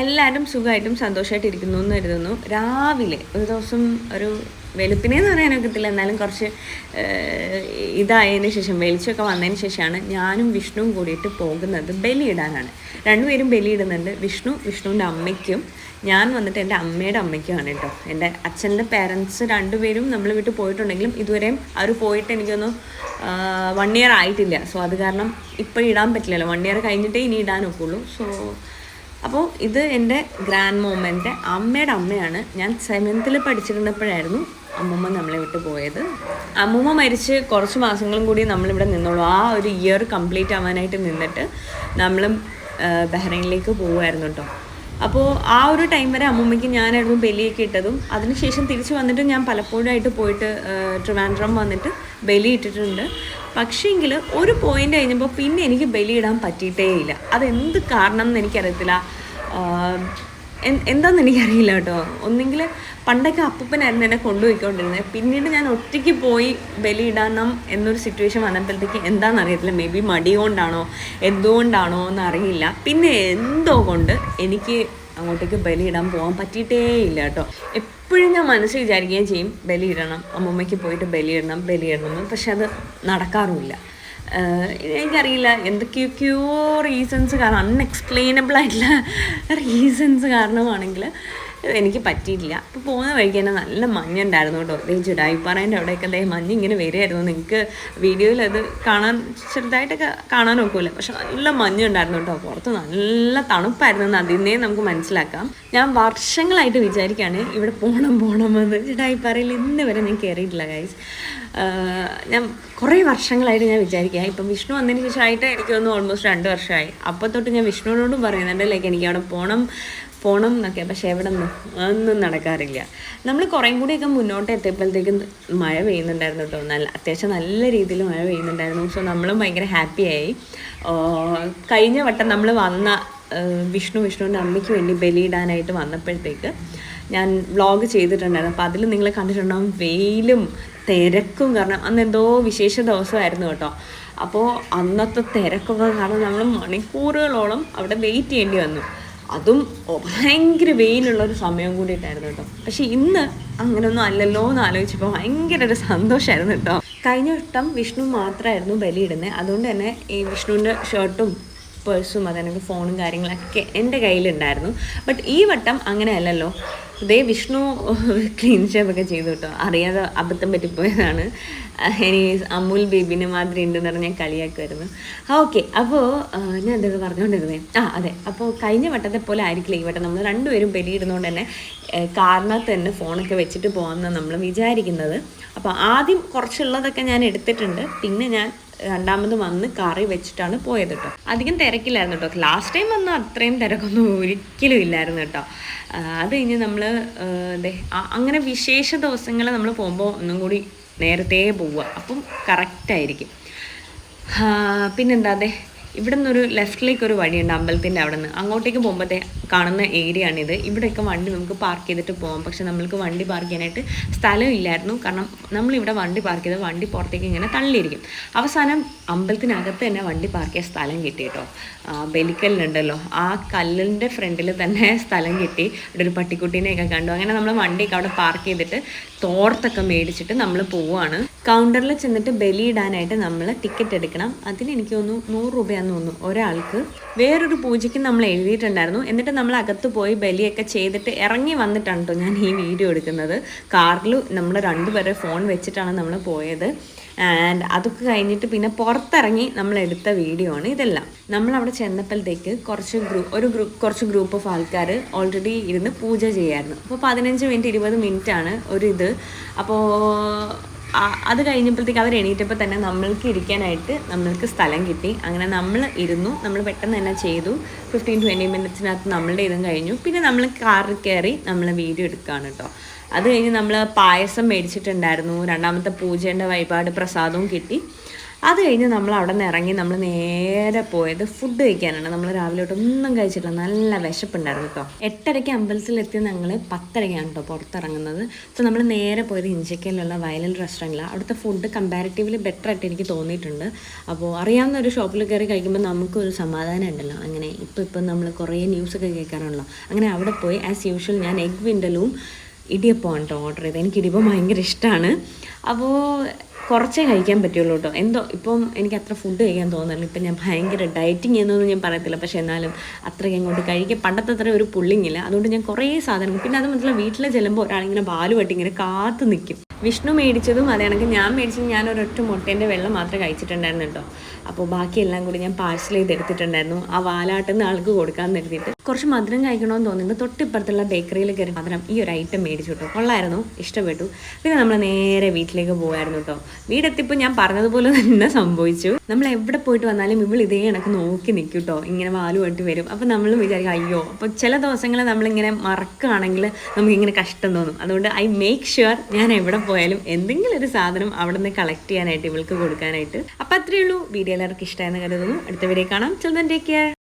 എല്ലാവരും സുഖമായിട്ടും സന്തോഷമായിട്ട് ഇരിക്കുന്നു എന്ന് കരുതുന്നു. രാവിലെ ഒരു ദിവസം ഒരു വെളുപ്പിനെന്ന് പറയാനൊക്കത്തില്ല എന്നാലും കുറച്ച് ഇതായതിന് ശേഷം വെളിച്ചമൊക്കെ വന്നതിന് ശേഷമാണ് ഞാനും വിഷ്ണുവും കൂടിയിട്ട് പോകുന്നത് ബലിയിടാനാണ്. രണ്ടുപേരും ബലിയിടുന്നുണ്ട്. വിഷ്ണു വിഷ്ണുവിന്റെ അമ്മയ്ക്കും ഞാൻ വന്നിട്ട് എന്റെ അമ്മയുടെ അമ്മയ്ക്കുമാണ് കേട്ടോ. എന്റെ അച്ഛന്റെ പേരൻസ് രണ്ടുപേരും നമ്മൾ വിട്ട് പോയിട്ടുണ്ടെങ്കിലും ഇതുവരെയും അവർ പോയിട്ട് എനിക്കൊന്ന് വൺ ഇയർ ആയിട്ടില്ല. സോ അത് കാരണം ഇപ്പോൾ ഇടാൻ പറ്റില്ലല്ലോ. വൺ ഇയർ കഴിഞ്ഞിട്ടേ ഇനി ഇടാൻ ഒക്കുള്ളൂ. സോ അപ്പോൾ ഇത് എന്റെ ഗ്രാൻഡ് മോമന്റെ അമ്മയുടെ അമ്മയാണ്. ഞാൻ സെവൻത്തിൽ പഠിച്ചിരുന്നപ്പോഴായിരുന്നു അമ്മമ്മ നമ്മളെ വിട്ട് പോയത്. അമ്മൂമ്മ മരിച്ച് കുറച്ച് മാസങ്ങളും കൂടി നമ്മളിവിടെ നിന്നോളൂ ആ ഒരു ഇയർ കംപ്ലീറ്റ് ആവാനായിട്ട് നിന്നിട്ട് നമ്മളും ബഹ്റൈനിലേക്ക് പോവുമായിരുന്നു കേട്ടോ. അപ്പോൾ ആ ഒരു ടൈം വരെ അമ്മൂമ്മയ്ക്ക് ഞാനായിരുന്നു ബലിയൊക്കെ ഇട്ടതും. അതിനുശേഷം തിരിച്ച് വന്നിട്ട് ഞാൻ പലപ്പോഴായിട്ട് പോയിട്ട് ട്രിവാൻഡ്രം വന്നിട്ട് ബലി ഇട്ടിട്ടുണ്ട്. പക്ഷേങ്കിൽ ഒരു പോയിന്റ് കഴിഞ്ഞപ്പോൾ പിന്നെ എനിക്ക് ബലിയിടാൻ പറ്റിയിട്ടേ ഇല്ല അതെന്ത് കാരണം എന്ന് എനിക്കറിയത്തില്ല എന്താണെന്ന് എനിക്കറിയില്ല കേട്ടോ. ഒന്നെങ്കിൽ പണ്ടൊക്കെ അപ്പൂപ്പനായിരുന്നു എന്നെ കൊണ്ടുപോയിക്കൊണ്ടിരുന്നത്. പിന്നീട് ഞാൻ ഒറ്റയ്ക്ക് പോയി ബലിയിടാനം എന്നൊരു സിറ്റുവേഷൻ വന്നപ്പോഴത്തേക്ക് എന്താണെന്ന് അറിയത്തില്ല മേ ബി മടി കൊണ്ടാണോ എന്തുകൊണ്ടാണോ എന്നറിയില്ല. പിന്നെ എന്തോ കൊണ്ട് എനിക്ക് അങ്ങോട്ടേക്ക് ബലിയിടാൻ പോകാൻ പറ്റിയിട്ടേ ഇല്ല കേട്ടോ. എപ്പോഴും ഞാൻ മനസ്സിൽ വിചാരിക്കുകയും ചെയ്യും ബലിയിടണം അമ്മമ്മയ്ക്ക് പോയിട്ട് ബലിയിടണം ബലിയിടണം എന്ന്. പക്ഷെ അത് നടക്കാറുമില്ല. എനിക്കറിയില്ല എന്തൊക്കെയൊക്കെയോ റീസൺസ് കാരണം അൺഎക്സ്പ്ലെയിനബിൾ ആയിട്ടുള്ള റീസൺസ് കാരണമാണെങ്കിൽ എനിക്ക് പറ്റിയിട്ടില്ല. അപ്പോൾ പോകുന്ന വഴിക്ക് തന്നെ നല്ല മഞ്ഞുണ്ടായിരുന്നു കേട്ടോ. ദേ ജുഡായിപ്പാറേന്റെ അവിടെയൊക്കെ ദേ മഞ്ഞ് ഇങ്ങനെ വരികയായിരുന്നു. നിങ്ങൾക്ക് വീഡിയോയിൽ അത് കാണാൻ ചെറുതായിട്ടൊക്കെ കാണാൻ നോക്കൂല പക്ഷെ നല്ല മഞ്ഞുണ്ടായിരുന്നു കേട്ടോ. പുറത്ത് നല്ല തണുപ്പായിരുന്നു എന്ന് അതിന്നേ നമുക്ക് മനസ്സിലാക്കാം. ഞാൻ വർഷങ്ങളായിട്ട് വിചാരിക്കുകയാണ് ഇവിടെ പോകണം പോകണമെന്ന് ജുഡായിപ്പാറയിൽ ഇന്ന് വരെ ഞാൻ കയറിയിട്ടില്ല ഗൈസ് ഞാൻ കുറേ വർഷങ്ങളായിട്ട് ഞാൻ വിചാരിക്കുക ഇപ്പം വിഷ്ണു വന്നതിന് ശേഷമായിട്ട് എനിക്ക് തോന്നുന്നു ഓൾമോസ്റ്റ് രണ്ട് വർഷമായി. അപ്പോൾ തൊട്ട് ഞാൻ വിഷ്ണുവിനോടും പറയുന്നുണ്ട് ലൈക്ക് എനിക്ക് അവിടെ പോകണം പോകണം എന്നൊക്കെ പക്ഷേ എവിടെ അതൊന്നും നടക്കാറില്ല. നമ്മൾ കുറേം കൂടിയൊക്കെ മുന്നോട്ട് എത്തിയപ്പോഴത്തേക്കും മഴ പെയ്യുന്നുണ്ടായിരുന്നു കേട്ടോ. നല്ല അത്യാവശ്യം നല്ല രീതിയിൽ മഴ പെയ്യുന്നുണ്ടായിരുന്നു. സോ നമ്മളും ഭയങ്കര ഹാപ്പിയായി കഴിഞ്ഞ വട്ടം നമ്മൾ വന്ന വിഷ്ണു വിഷ്ണുവിന്റെ അമ്മയ്ക്ക് വേണ്ടി ബലിയിടാനായിട്ട് വന്നപ്പോഴത്തേക്ക് ഞാൻ വ്ളോഗ് ചെയ്തിട്ടുണ്ടായിരുന്നു. അപ്പോൾ അതിൽ നിങ്ങൾ കണ്ടിട്ടുണ്ടാവും വെയിലും തിരക്കും കാരണം അന്ന് എന്തോ വിശേഷ ദിവസമായിരുന്നു കേട്ടോ. അപ്പോൾ അന്നത്തെ തിരക്കൊക്കെ കാരണം നമ്മൾ മണിക്കൂറുകളോളം അവിടെ വെയിറ്റ് ചെയ്യേണ്ടി വന്നു. അതും ഭയങ്കര വെയിലുള്ള ഒരു സമയം കൂടിയിട്ടായിരുന്നു കേട്ടോ. പക്ഷെ ഇന്ന് അങ്ങനെയൊന്നും അല്ലല്ലോ എന്ന് ആലോചിച്ചപ്പോൾ ഭയങ്കര ഒരു സന്തോഷമായിരുന്നു കേട്ടോ. കഴിഞ്ഞ വട്ടം വിഷ്ണു മാത്രമായിരുന്നു ബലിയിടുന്നത്. അതുകൊണ്ട് തന്നെ ഈ വിഷ്ണുവിന്റെ ഷർട്ടും പേഴ്സും അതെനിക്ക് ഫോണും കാര്യങ്ങളൊക്കെ എന്റെ കയ്യിലുണ്ടായിരുന്നു. ബട്ട് ഈ വട്ടം അങ്ങനെയല്ലല്ലോ. ഇതേ വിഷ്ണു ക്ലീൻ ഷേപ്പൊക്കെ ചെയ്തു കേട്ടോ. അറിയാതെ അബദ്ധം പറ്റിപ്പോയതാണ്. ഇനി അമുൽ ബേബിനെ മാതിരി ഉണ്ടെന്ന് പറഞ്ഞ് ഞാൻ കളിയാക്കുമായിരുന്നു ആ ഓക്കെ അപ്പോൾ ഞാൻ എന്തൊക്കെ പറഞ്ഞുകൊണ്ടിരുന്നേ ആ അതെ. അപ്പോൾ കഴിഞ്ഞ വട്ടത്തെ പോലെ ആയിരിക്കില്ല ഈ വട്ടം. നമ്മൾ രണ്ടുപേരും പെരിയിടുന്നതുകൊണ്ട് തന്നെ കാറിനകത്ത് തന്നെ ഫോണൊക്കെ വെച്ചിട്ട് പോകാമെന്ന് നമ്മൾ വിചാരിക്കുന്നത്. അപ്പോൾ ആദ്യം കുറച്ചുള്ളതൊക്കെ ഞാൻ എടുത്തിട്ടുണ്ട്. പിന്നെ ഞാൻ രണ്ടാമത് വന്ന് കാറി വെച്ചിട്ടാണ് പോയത് കേട്ടോ അധികം തിരക്കില്ലായിരുന്നു കേട്ടോ ലാസ്റ്റ് ടൈം വന്ന അത്രയും തിരക്കൊന്നും ഒരിക്കലും ഇല്ലായിരുന്നു കേട്ടോ അത് കഴിഞ്ഞ് നമ്മൾ അങ്ങനെ വിശേഷ ദിവസങ്ങൾ നമ്മൾ പോകുമ്പോൾ ഒന്നും കൂടി നേരത്തെ പോവുക. അപ്പം കറക്റ്റായിരിക്കും പിന്നെന്താ അതെ ഇവിടെ നിന്നൊരു ലെഫ്റ്റിലേക്ക് ഒരു വഴിയുണ്ട് അമ്പലത്തിന്റെ അവിടെ നിന്ന് അങ്ങോട്ടേക്ക് പോകുമ്പോഴത്തെ കാണുന്ന ഏരിയ ആണിത് ഇവിടെയൊക്കെ വണ്ടി നമുക്ക് പാർക്ക് ചെയ്തിട്ട് പോകാം പക്ഷെ നമ്മൾക്ക് വണ്ടി പാർക്ക് ചെയ്യാനായിട്ട് സ്ഥലം ഇല്ലായിരുന്നു. കാരണം നമ്മളിവിടെ വണ്ടി പാർക്ക് ചെയ്ത് വണ്ടി പുറത്തേക്ക് ഇങ്ങനെ തള്ളിയിരിക്കും. അവസാനം അമ്പലത്തിനകത്ത് തന്നെ വണ്ടി പാർക്ക് ചെയ്യാൻ സ്ഥലം കിട്ടി കേട്ടോ. ബലിക്കല്ലുണ്ടല്ലോ. ആ കല്ലിന്റെ ഫ്രണ്ടിൽ തന്നെ സ്ഥലം കിട്ടി. ഇവിടെ ഒരു പട്ടിക്കുട്ടീനെയൊക്കെ കണ്ടു. അങ്ങനെ നമ്മൾ വണ്ടിയൊക്കെ അവിടെ പാർക്ക് ചെയ്തിട്ട് തോർത്തൊക്കെ മേടിച്ചിട്ട് നമ്മൾ പോവുകയാണ് കൗണ്ടറിൽ ചെന്നിട്ട് ബലി ഇടാനായിട്ട് നമ്മൾ ടിക്കറ്റ് എടുക്കണം. അതിന് എനിക്ക് തോന്നുന്നു നൂറ് രൂപയാന്ന് തോന്നുന്നു ഒരാൾക്ക്. വേറൊരു പൂജയ്ക്ക് നമ്മൾ എഴുതിയിട്ടുണ്ടായിരുന്നു. എന്നിട്ട് നമ്മൾ അകത്ത് പോയി ബലിയൊക്കെ ചെയ്തിട്ട് ഇറങ്ങി വന്നിട്ടാണ് കേട്ടോ ഞാൻ ഈ വീഡിയോ എടുക്കുന്നത്. കാറിൽ നമ്മൾ രണ്ടുപേരെ ഫോൺ വെച്ചിട്ടാണ് നമ്മൾ പോയത്. ആൻഡ് അതൊക്കെ കഴിഞ്ഞിട്ട് പിന്നെ പുറത്തിറങ്ങി നമ്മൾ എടുത്ത വീഡിയോ ആണ് ഇതെല്ലാം. നമ്മൾ അവിടെ ചെന്നപ്പോഴത്തേക്ക് കുറച്ച് ഗ്രൂപ്പ് ഒരു ഗ്രൂപ്പ് കുറച്ച് ഗ്രൂപ്പ് ഓഫ് ആൾക്കാർ ഓൾറെഡി ഇരുന്ന് പൂജ ചെയ്യായിരുന്നു. അപ്പോൾ പതിനഞ്ച് മിനിറ്റ് ഇരുപത് മിനിറ്റ് ആണ് ഒരു ഇത് അപ്പോൾ അത് കഴിഞ്ഞപ്പോഴത്തേക്ക് അവർ എണീറ്റപ്പോൾ തന്നെ നമ്മൾക്ക് ഇരിക്കാനായിട്ട് നമ്മൾക്ക് സ്ഥലം കിട്ടി. അങ്ങനെ നമ്മൾ ഇരുന്നു. നമ്മൾ പെട്ടെന്ന് തന്നെ ചെയ്തു. ഫിഫ്റ്റീൻ ട്വന്റി മിനിറ്റ്സിനകത്ത് നമ്മളുടെ ഇതും കഴിഞ്ഞു. പിന്നെ നമ്മൾ കാറിൽ കയറി നമ്മൾ വീഡിയോ എടുക്കുകയാണ് കേട്ടോ. അത് കഴിഞ്ഞ് നമ്മൾ പായസം മേടിച്ചിട്ടുണ്ടായിരുന്നു. രണ്ടാമത്തെ പൂജേന്റെ വഴിപാട് പ്രസാദവും കിട്ടി. അത് കഴിഞ്ഞ് നമ്മൾ അവിടെ നിന്ന് ഇറങ്ങി നമ്മൾ നേരെ പോയത് ഫുഡ് കഴിക്കാനാണ്. നമ്മൾ രാവിലെ തൊട്ട് ഒന്നും കഴിച്ചിട്ടില്ല. നല്ല വിശപ്പുണ്ടായിരുന്നു കേട്ടോ. എട്ടരയ്ക്ക് അമ്പലത്തിലെത്തി ഞങ്ങൾ പത്തരയ്ക്കാണ് കേട്ടോ പുറത്തിറങ്ങുന്നത്. സോ നമ്മൾ നേരെ പോയത് ഇഞ്ചക്കയിലുള്ള വയലൻ റെസ്റ്റോറന്റിലാണ് അവിടുത്തെ ഫുഡ് കമ്പാരിറ്റീവ്ലി ബെറ്റർ ആയിട്ട് എനിക്ക് തോന്നിയിട്ടുണ്ട്. അപ്പോൾ അറിയാവുന്ന ഒരു ഷോപ്പിൽ കയറി കഴിക്കുമ്പോൾ നമുക്കൊരു സമാധാനം ഉണ്ടല്ലോ. അങ്ങനെ ഇപ്പോൾ ഇപ്പം നമ്മൾ കുറേ ന്യൂസൊക്കെ കേൾക്കാറുണ്ടല്ലോ. അങ്ങനെ അവിടെ പോയി ആസ് യൂഷ്വൽ ഞാൻ എഗ് വിൻഡലും ഇടിയപ്പമാണ് കേട്ടോ ഓർഡർ ചെയ്തത്? എനിക്ക് ഇടിയപ്പം ഭയങ്കര ഇഷ്ടമാണ് അപ്പോൾ കുറച്ചേ കഴിക്കാൻ പറ്റുള്ളൂ കേട്ടോ. എന്തോ ഇപ്പം എനിക്ക് അത്ര ഫുഡ് കഴിക്കാൻ തോന്നുന്നില്ല. ഇപ്പം ഞാൻ ഭയങ്കര ഡയറ്റിങ് എന്നൊന്നും ഞാൻ പറയത്തില്ല. പക്ഷേ എന്നാലും അത്രയ്ക്ക് അങ്ങോട്ട് കഴിക്കുക പണ്ടത്തെ അത്ര ഒരു പുള്ളിങ്ങില്ല അതുകൊണ്ട് ഞാൻ കുറേ സാധനങ്ങൾ പിന്നെ അത് മാത്രമല്ല വീട്ടിൽ ചെല്ലുമ്പോൾ ഒരാളിങ്ങനെ ബാലുമായിട്ട് ഇങ്ങനെ കാത്തു നിൽക്കും വിഷ്ണു മേടിച്ചതും അതേ കണക്ക് ഞാൻ മേടിച്ചത് ഞാൻ ഒരൊറ്റ മുട്ടേന്റെ വെള്ളം മാത്രമേ കഴിച്ചിട്ടുണ്ടായിരുന്നു കേട്ടോ. അപ്പോൾ ബാക്കിയെല്ലാം കൂടി ഞാൻ പാഴ്സൽ ചെയ്തെടുത്തിട്ടുണ്ടായിരുന്നു. ആ വാലാട്ടുന്ന ആൾക്ക് കൊടുക്കാൻ നിർത്തിയിട്ട് കുറച്ച് മധുരം കഴിക്കണമെന്ന് തോന്നുന്നു. തൊട്ടിപ്പുറത്തുള്ള ബേക്കറിയിൽ കയറി മധുരം ഈ ഒരു ഐറ്റം മേടിച്ചു കേട്ടോ. കൊള്ളായിരുന്നു. ഇഷ്ടപ്പെട്ടു. പിന്നെ നമ്മൾ നേരെ വീട്ടിലേക്ക് പോകായിരുന്നു കേട്ടോ. വീടെത്തിപ്പോൾ ഞാൻ പറഞ്ഞതുപോലെ തന്നെ സംഭവിച്ചു. നമ്മൾ എവിടെ പോയിട്ട് വന്നാലും ഇവൾ ഇതേ കണക്ക് നോക്കി നിൽക്കും കേട്ടോ. ഇങ്ങനെ വാലുമായിട്ട് വരും. അപ്പോൾ നമ്മൾ വിചാരിക്കും അയ്യോ. അപ്പോൾ ചില ദിവസങ്ങൾ നമ്മളിങ്ങനെ മറക്കുകയാണെങ്കിൽ നമുക്കിങ്ങനെ കഷ്ടം തോന്നും. അതുകൊണ്ട് ഐ മേക്ക് ഷുവർ ഞാൻ എവിടെ പോയാലും എന്തെങ്കിലും ഒരു സാധനം അവിടെ നിന്ന് കളക്ട് ചെയ്യാനായിട്ട് ഇവൾക്ക് കൊടുക്കാനായിട്ട്. അപ്പോൾ അത്രയേ ഉള്ളൂ. വീഡിയോ എല്ലാവർക്കും ഇഷ്ടമായെന്ന് കരുതുന്നു. അടുത്ത വീഡിയോ കാണാം. Children take care